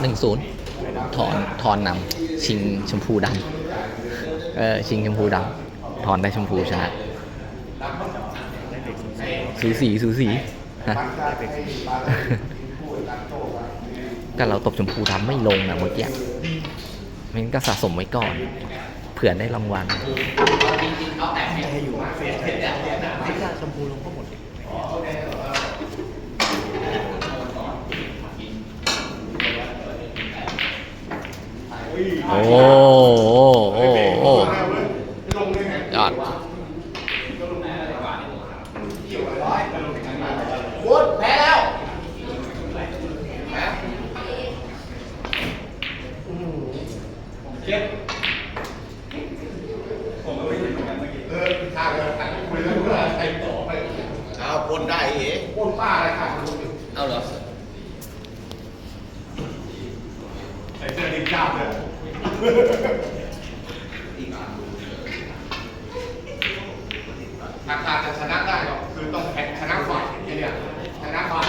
หนึ่งศูนย์ถอนถอนนำชิงชมพูดำเออชิงชมพูดำถอนได้ชมพูชนะสูสีสูสีฮะแต่เราตบชมพูดำไม่ลงนะเมื่อกี้มันก็สะสมไว้ก่อนเผื่อได้รางวัล ให้อยู่เฟสที่ชาชมพูลงก็หมด โอ้โหโอ้โหโอ้โหยอดวุฒแพ้แล้วเออทางทางคุยกันเพื่อใครต่อไปเอาปนได้เหรปนป้าอะไรค่ะเอาเหรอ ใส่เสื้อดินจ้าเลย ราคาจะชนะได้หรอกคือต้องแพ้ชนะฝ่ายไอ้เนี่ยชนะฝ่าย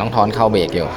น้องทอนเข้าเบรกอยู่